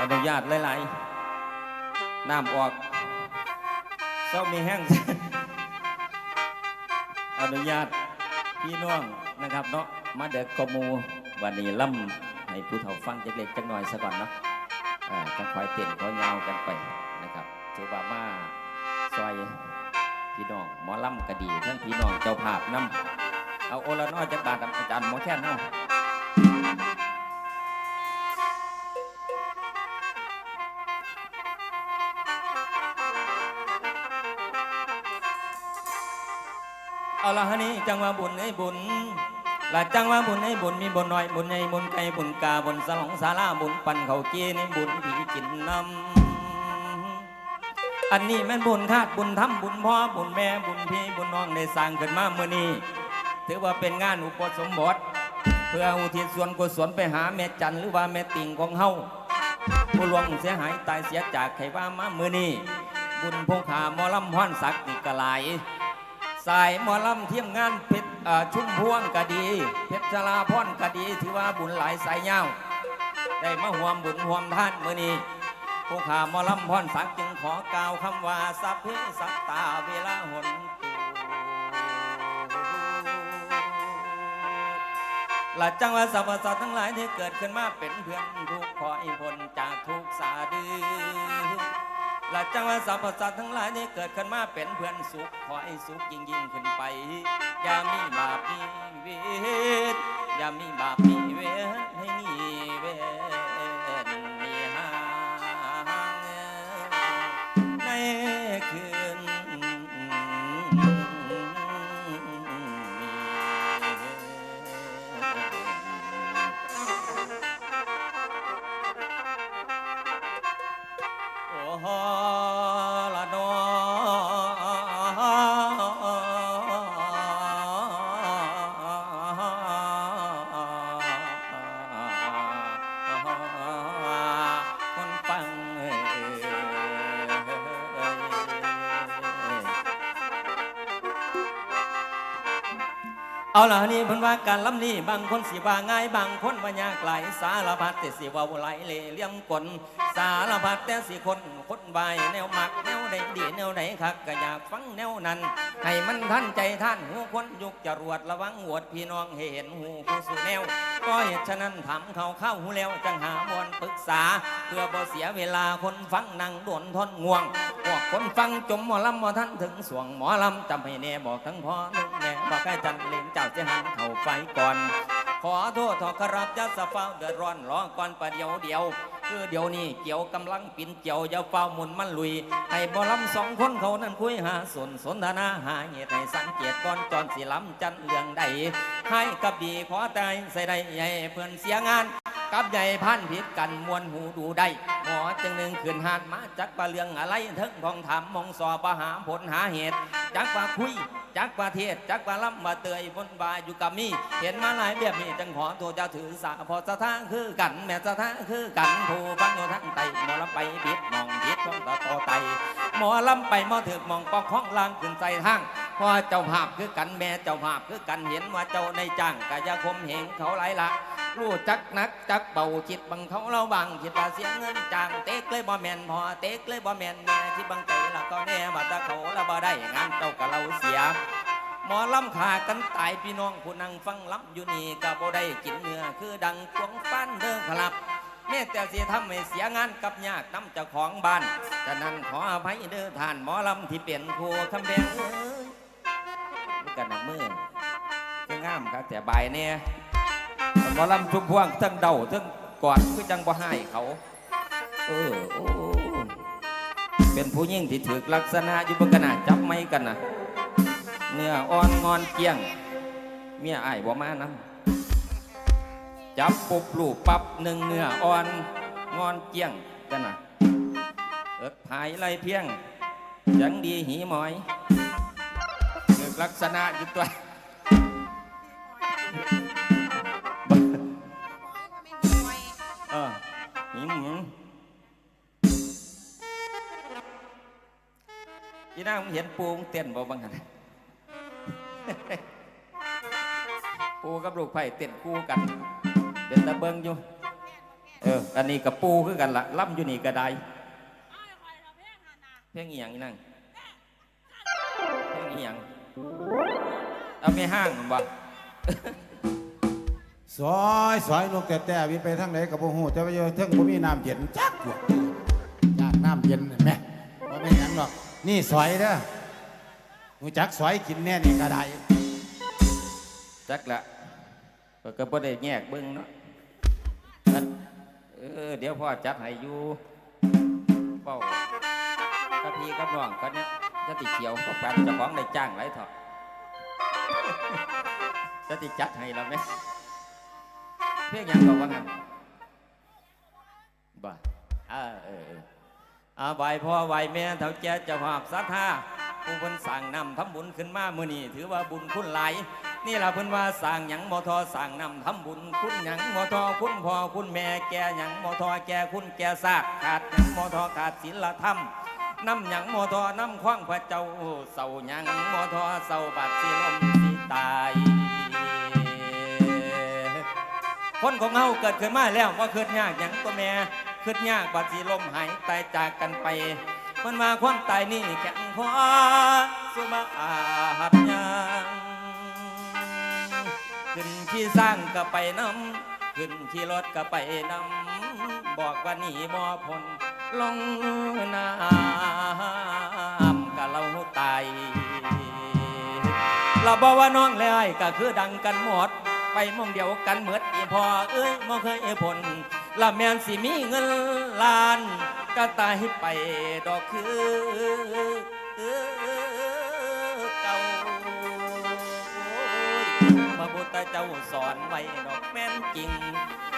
อนุญาตหลายๆน้ำออกเศร้ามีแห้ง อนุญาตพี่น้องนะครับเนาะมาเด็กกมูวันนี้ล่ำให้ผู้เฒ่าฟังจักเล็กจักหน่อยซะก่อนเนาะอ่าจะคอยเต้นคอยยาวกันไปนะครับถือว่ามาซอยพี่น้องหมอล่ำก็ดีทั้งพี่น้องเจ้าภาพนํเอาโอละน้อยจากบาทอาจารย์หมอแค่นเนาะ เอาละฮะนี่จังว่าบุญไอ้บุญละจังว่าบุญไอ้บุญมีบุญน้อยบุญใหญ่บุญไก่บุญกาบุญสลองสาราบุญปั่นเขาเกีในบุญผีกินน้ำอันนี้แม่นบุญคาดบุญทำบุญพ่อบุญแม่บุญพี่บุญน้องได้สร้างขึ้นมาเมื่อนี้ ถือว่าเป็นงานอุปสมบทเพื่ออุทิศส่วนกุศลไปหาแม่จันหรือว่าแม่ติ่งของเฮาผู้ลวงเสียหายตายเสียจากไขว่ามาเมื่อนี้บุญผู้ขาหมอลำห้อนศักดิ์นี่กหลาย สายหมอลำเทียมงานเพชรชุ่มพวงก็ดี เพชรชลาพรก็ดีถือว่าบุญหลายสายเงาได้มาห่วมบุญห่วมท่านเมื้อนี้ผู้ขามอลำพรสักจึงขอกล่าวคำว่าสัพเพสัตตาเวลาหนตูละจังว่าสรรพสัตว์ทั้งหลายที่เกิดขึ้นมาเป็นเพื่อนทุกข์ขอให้พ้นจากทุกสาดือ และจังว่าสรรพสัตว์ทั้งหลายที่เกิดขึ้นมาเป็นเพื่อนสุขขอให้สุขยิ่งยิ่งขึ้นไป อย่ามี เอาล่ะนี่เพิ่นว่าการลำนี้บางคนสิว่าง่ายบางคนว่ายากหลายสารพัดแต่สิเว่าไหลเล่เลี่ยมกลสารพัดแต่สิคนคนบายแนวมักแนวใดดีแนวไหนคักก็อยากฟังแนวนั้นให้มันทันใจท่านหูคนยุกจรวดระวังหวดพี่น้องเห็นหูผู้สู่แนวก็เหตุฉะนั้นถามเขาเข้าหูแล้วจังหามวลปรึกษา เพื่อบ่เสียเวลาคนฟังนั่งโดนทนง่วง พวกคนฟังจมหมอลำหมอท่านถึงสวงหมอลำจำให้แน่บอกทั้งพ่อนึงแน่บอกให้จันเล่นเจ้าเสียหันเข้าไฟก่อน ขอโทษทอครับจะสะเฝ้าเดือดร้อนรอก่อนประเดี๋ยวเดียว คือเดี๋ยวนี้เกี่ยวกำลังปินเจียวอย่าเฝ้าหมุนมันลุยให้บอลำสองคนเขานั้นคุยหาสนสนทนาหาเหตุให้สังเกตก่อนจอนสิลำจันเรื่องใดให้กับดีขอตายใส่ได้ใหญ่เพื่อนเสียงาน กับใหญ่พันผิดกันมวนหูดูได้ หมอจึงหนึ่งขืนหานมาจักปลาเรืองอะไรเทิงทองถามมองสอบหาผลหาเหตุ จักว่าคุย จักว่าเทศ จักว่าล้ำมาเตยบนบายอยู่กับมี เห็นมาหลายแบบนี้จังขอตัวจ้าถือสาพอสถานคือกันแม่สถานคือกันผู้ฟังอยู่ทั้งไตหมอลำไปผิดมองผิดต้องต่อต่อไตหมอลำไปหมอถึกมองปอกข้องลางขึ้นใจทางเพอเจ้าภาพคือกันแม่เจ้าภาพคือกันเห็นว่าเจ้าในจ้างกะยคมเหงเขาหลายละ รู้จักนักจักเบาคิดบังเขาเราบังคิดว่าเสียเงินจ้างเต็กเลยบ่แม่นพอเต็กเลยบ่แม่นแม่ที่บังใจละก็แน่มาแตะเขาละบ่ได้งานเจ้าก็เราเสียหมอลำขากันตายพี่น้องผู้นั่งฟังลำอยู่นี่ก็บ่ได้กินเนื้อคือดังกวงฟันเด้อครับแม่แต่สิทำให้เสียงานกับยากน้ำเจ้าของบ้านฉะนั้นขออภัยเด้อท่านหมอลำที่เป็นครูคำแบงเอ้ยกกันหนักมือคืองามครับแต่บายเนี่ย หมอลำชุมพวงทั้งเดาทั้งกอดคือจังบ่ให้เขา เออโอ้เป็นผู้ยิ่งที่ถือลักษณะอยู่บนกระนาจับไม่กันนะเนื้ออ่อนงอนเกี้ยง เมียไอ้บ่มานํจับปุบลูบปับหนึ่งเนื้ออ่อนงอนเกี้ยงกันนะเอิกหายไรเพียงยังดีหีหมอยถือลักษณะอยู่ตัว น้ามึงเห็นปูมึงเต้นบ่บังหันปูกับลูกไผ่เต้นคู่กันเป็นตะเบิงอยู่ เอออันนี้กับปูคือกันละล่ำอยู่นี่ก็ได้เพลงอีหยังอีนั่งเพลงอีหยังเอาไม่ห้างมันบ่ซอยซอยนกแต่แต่วิไปทางไหนกับโอ้โหแต่ว่าอยู่เทิงบ่มีน้ำเย็นจักอยู่อยากน้ำเย็นน่ะแม่ว่าไม่นหยังหรอก นี่ซอยเด้อหนูจักซอยกินแน่นี่ก็ได้จักละก็ก็บ่ได้แยกเบิ่งเนาะเออเดี๋ยวพ่อจัดให้อยู่เป้ากับพี่กับน้องกันเนี่ยจะติเกี่ยวกับแฟนจ้าของได้จ้างไรเถอะจะติจัดให้เราไหมเพียงหยังบอกว่างั้นบ่เออเออ อาไหวพ่อไหวแม่เท่าแก่จะหอบสัทธาผู้เพิ่นสั่งนำทำบุญขึ้นมามื้อนี้ถือว่าบุญคุณหลายนี่ล่ะเพิ่นว่าสั่งหยังมอทอสั่งนำทำบุญคุณหยังมอทอคุณพ่อคุณแม่แก่หยังมอทอแก่คุณแก่ซากขาดหยังมอทอขาดศีลธรรมนำหยังมอทอนำคว้างพระเจ้าเศร้าหยังมอทอเศร้าบาดสิลมสิตายคนของเฮาเกิดขึ้นมาแล้วว่าคิดยากหยังตัวแม่ คิดยากบาดสิลมหายตายจากกันไปมันมาความตายนี่แข็งพอสุมาอาบยังขึ้นที่สร้างก็ไปนำขึ้นที่รถก็ไปนำบอกว่านี่บ่พ้นลงน้ำกะเราตายเราบอกว่าน้องและไอ้ก็คือดังกันหมด ไปมองเดียวกันเหมือดอีพอเอ้ยบ่เคยผล ละแมนสิมีเงินล้านก็ตายไปดอกคือเก่าพระพุทธเจ้าสอนไว้ดอกแม่นจริง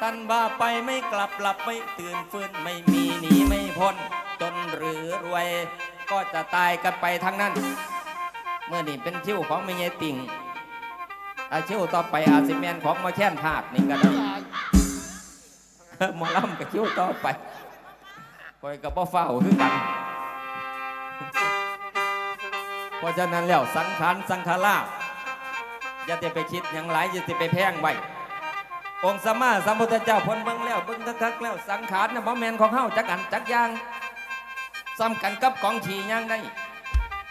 ท่านว่าไปไม่กลับหลับไม่ตื่นฟื้นไม่มีหนีไม่พ้นจนหรือรวย ก็จะตายกันไปทั้งนั้น เมื่อนี่เป็นชิวของไม่เยติ่งอาชิวต่อไปอาซิแมนของมาแค้นภาพนี่ก็ได้ หมอลำกับชิวต่อไปคอยกับบ่เฝ้าคือกัน เพราะฉะนั้นแล้วสังขารสังขาราอย่าจะไปคิดอย่างไรอย่าจะไปแพงไว้องค์สมมาสัมพุทธเจ้าพ้นเบิ่งแล้วเบิ่งคักๆแล้วสังขารน่ะบ่แมนของเฮาจักอันจักย่างซ้ำกันกับของขี่ย่างได้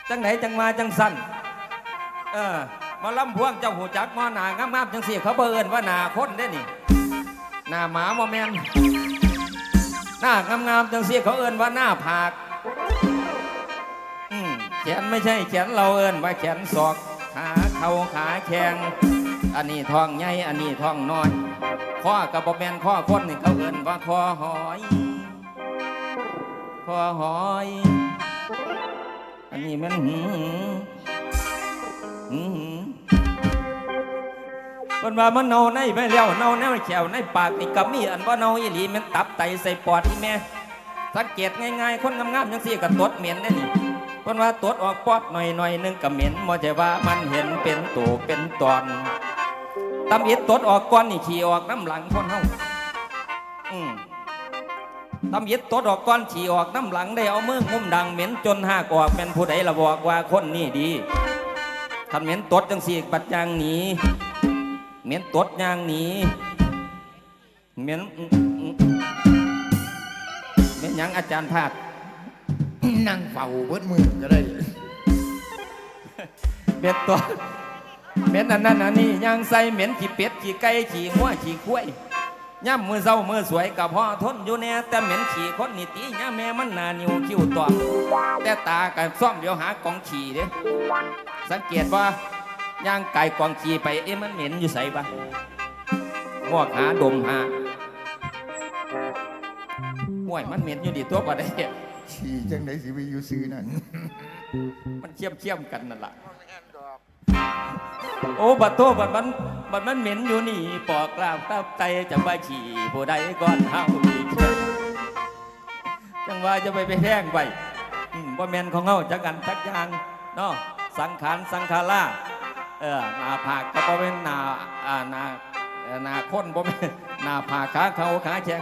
จังไหนจังมาจังสั้นเออมาลำพวงเจ้าหูจักมอหนางามๆจังสี่เขาเบิ่นว่าหนาคนได้นี่ หน้าหมาโมแมนหน้างามๆจังเสี่เขาเอิ้นว่าหน้าผากแขนไม่ใช่แขนเราเอิ้นว่าแขนศอก ขาเข่าขาแข้งอันนี้ท้องใหญ่อันนี้ท้องน้อยข้อกับบ่แมนข้อคนนี่เขาเอิ้นว่าคอหอยคอหอย อันนี้มันหืมหืม นว่ามันเน่าในไปแล้วเน่าแนวแขวในปากนี่กับมีอันว่าเน่าอีหลีมันตับไตใส่ปอดที่แม่สังเกตง่ายๆคนงามๆจังสี่กับตดเหม็นได้นี่คนว่าตดออกปอดหน่อยๆหนึงกับเหม็นมอใจว่ามันเห็นเป็นตัวเป็นตอนตำอิดตดออกก้อนนี่ขี่ออกน้ำหลังคนเฮาอืมทำยิดตัวดอกก้อนฉี่ออกน้ำหลังได้เอามืองุ้มดังเหม็นจนหากออกเป็นผู้ใดละบอกว่าคนนี่ดีคันเหม็นตดจังสีปัดยางหนี เหม็นตดยางหนีเหม็นเหม็นหยังอาจารย์พาดนั่งเฝ้าเบิดมือก็ได้เหม็นตัวเหม็นอันนั้นอันนี้ยางใส่เหม็นขี้เป็ดขี้ไก่ขี้งัวขี้ควายย่ำมือเศร้ามือสวยกับพ่อทนอยู่แน่แต่เหม็นขี้คนนี่ตีย่าแม่มันหนานิ้วคิ้วตอมแต่ตากับซ่อมเดี๋ยวหากองขี้เด้สังเกตว่า ย่างไก่กวางขี่ไปเอ๊ะมันเหม็นอยู่ใส่ปะมวกหาดมหาห่วยมันเหม็นอยู่ดีตัวปะได้ขี่จังไดสิไปอยู่ซื้อนั่นมันเคี่ยมเคี่ยมๆกันนั่นล่ะโอ้บัดโตบัดมันบัดมันเหม็นอยู่นี่ปอกกลาวตับไตจะไปขี่ผู้ใดก่อนเฮาอีกจังว่าจะไปไปแท่งไปอืมว่าแมนของเฮาจักกันจักอย่างเนาะสังขารสังขารา เออหน้าผากก็บ่เป็นหน้าอ่าหน้าเอ่อหน้าคนบ่เป็นหน้าผากขาเขาขาแข็ง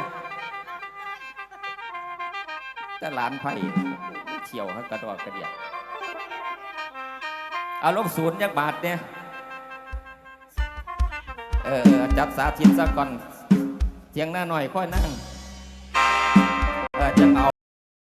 แต่หลานไผ่เที่ยวเขากระดอกกระเดียดเอาลบศูนย์ยักบาทเนี่ยเออจับสาธิตซะก่อนเทียงหน้าหน่อยค่อยนั่งเออจังเอา